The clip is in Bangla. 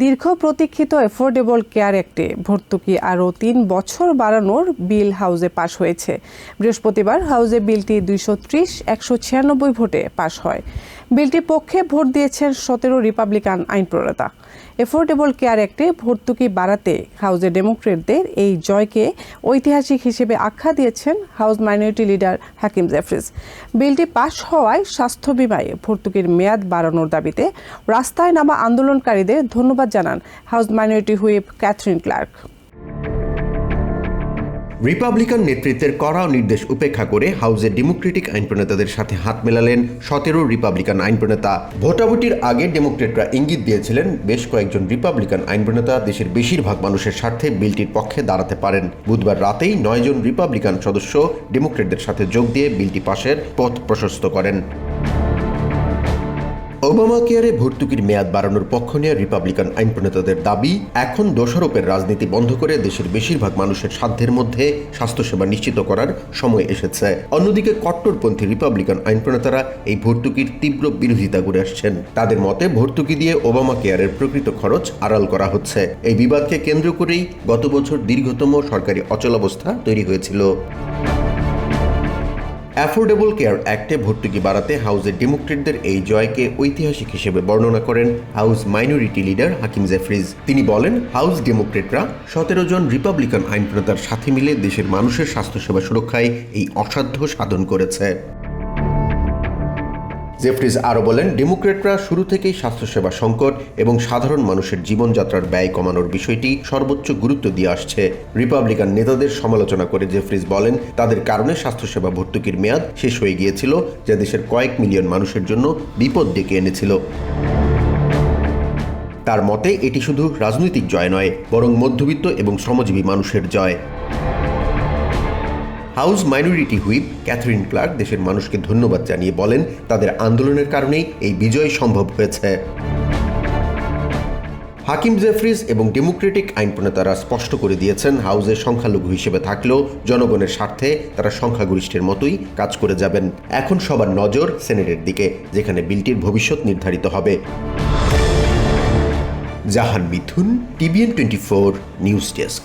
দীর্ঘ প্রতীক্ষিত এফোর্ডেবল কেয়ার অ্যাক্টে ভর্তুকি আরও তিন বছর বাড়ানোর বিল হাউজে পাশ হয়েছে। বৃহস্পতিবার হাউজে বিলটি দুইশো ত্রিশ, একশো ছিয়ানব্বই ভোটে পাশ হয়। বিলটির পক্ষে ভোট দিয়েছেন সতেরো রিপাবলিকান আইন প্রণেতা এফোর্ডেবল কেয়ার অ্যাক্টে ভর্তুকি বাড়াতে হাউজে ডেমোক্রেটদের এই জয়কে ঐতিহাসিক হিসেবে আখ্যা দিয়েছেন House minority leader Hakeem Jeffries বিলটি পাশ হওয়ায় স্বাস্থ্য বিমায় ভর্তুকির মেয়াদ বাড়ানোর দাবিতে রাস্তায় নামা আন্দোলনকারীদের ধন্যবাদ জানান House minority whip Katherine Clark Republican নেতৃত্বের কড়া নির্দেশ উপেক্ষা করে হাউসে ডেমোক্রেটিক আইন প্রণেতাদের সাথে হাত মেলালেন সতেরো রিপাবলিকান আইন প্রণেতা ভোটাভুটির আগে ডেমোক্রেটরা ইঙ্গিত দিয়েছিলেন, বেশ কয়েকজন রিপাবলিকান আইন প্রণেতা দেশের বেশিরভাগ মানুষের স্বার্থে বিলটির পক্ষে দাঁড়াতে পারেন। বুধবার রাতেই নয়জন রিপাবলিকান সদস্য ডেমোক্রেটদের সাথে যোগ দিয়ে বিলটি পাশের পথ প্রশস্ত করেন। ওবামা কেয়ারে ভর্তুকির মেয়াদ বাড়ানোর পক্ষ নিয়ে রিপাবলিকান আইন প্রণেতাদের দাবি, এখন দোষারোপের রাজনীতি বন্ধ করে দেশের বেশিরভাগ মানুষের সাধ্যের মধ্যে স্বাস্থ্যসেবা নিশ্চিত করার সময় এসেছে। অন্যদিকে কট্টরপন্থী রিপাবলিকান আইন প্রণেতারা এই ভর্তুকির তীব্র বিরোধিতা করে আসছেন। তাদের মতে, ভর্তুকি দিয়ে ওবামা কেয়ারের প্রকৃত খরচ আড়াল করা হচ্ছে। এই বিবাদকে কেন্দ্র করেই গত বছর দীর্ঘতম সরকারি অচলাবস্থা তৈরি হয়েছিল। অ্যাফোর্ডেবল কেয়ার অ্যাক্টে ভর্তুকি বাড়াতে হাউসের ডেমোক্রেটদের এই জয়কে ঐতিহাসিক হিসেবে বর্ণনা করেন House minority leader Hakeem Jeffries. তিনি বলেন হাউস ডেমোক্রেটরা সতেরো জন রিপাবলিকান আইন প্রণেতার সাথে মিলে দেশের মানুষের স্বাস্থ্যসেবা সুরক্ষায় এই অসাধ্য সাধন করেছে। জেফরিজ আরও বলেন ডেমোক্রেটরা শুরু থেকেই স্বাস্থ্যসেবা সংকট এবং সাধারণ মানুষের জীবনযাত্রার ব্যয় কমানোর বিষয়টি সর্বোচ্চ গুরুত্ব দিয়ে আসছে। রিপাবলিকান নেতাদের সমালোচনা করে জেফরিজ বলেন, তাদের কারণে স্বাস্থ্যসেবা ভর্তুকির মেয়াদ শেষ হয়ে গিয়েছিল, যা দেশের কয়েক মিলিয়ন মানুষের জন্য বিপদ ডেকে এনেছিল। তার মতে, এটি শুধু রাজনৈতিক জয় নয়, বরং মধ্যবিত্ত এবং শ্রমজীবী মানুষের জয়। House minority whip Katherine Clark দেশের মানুষকে ধন্যবাদ জানিয়ে বলেন, তাদের আন্দোলনের কারণেই এই বিজয় সম্ভব হয়েছে। হাকিম জেফরিস এবং ডেমোক্রেটিক আইন প্রণেতারা স্পষ্ট করে দিয়েছেন হাউসের সংখ্যালঘু হিসেবে থাকলেও জনগণের স্বার্থে তারা সংখ্যাগরিষ্ঠের মতোই কাজ করে যাবেন। এখন সবার নজর সেনেটের দিকে, যেখানে বিলটির ভবিষ্যৎ নির্ধারিত হবে। Jahan Mithun, TVN twenty four, news desk.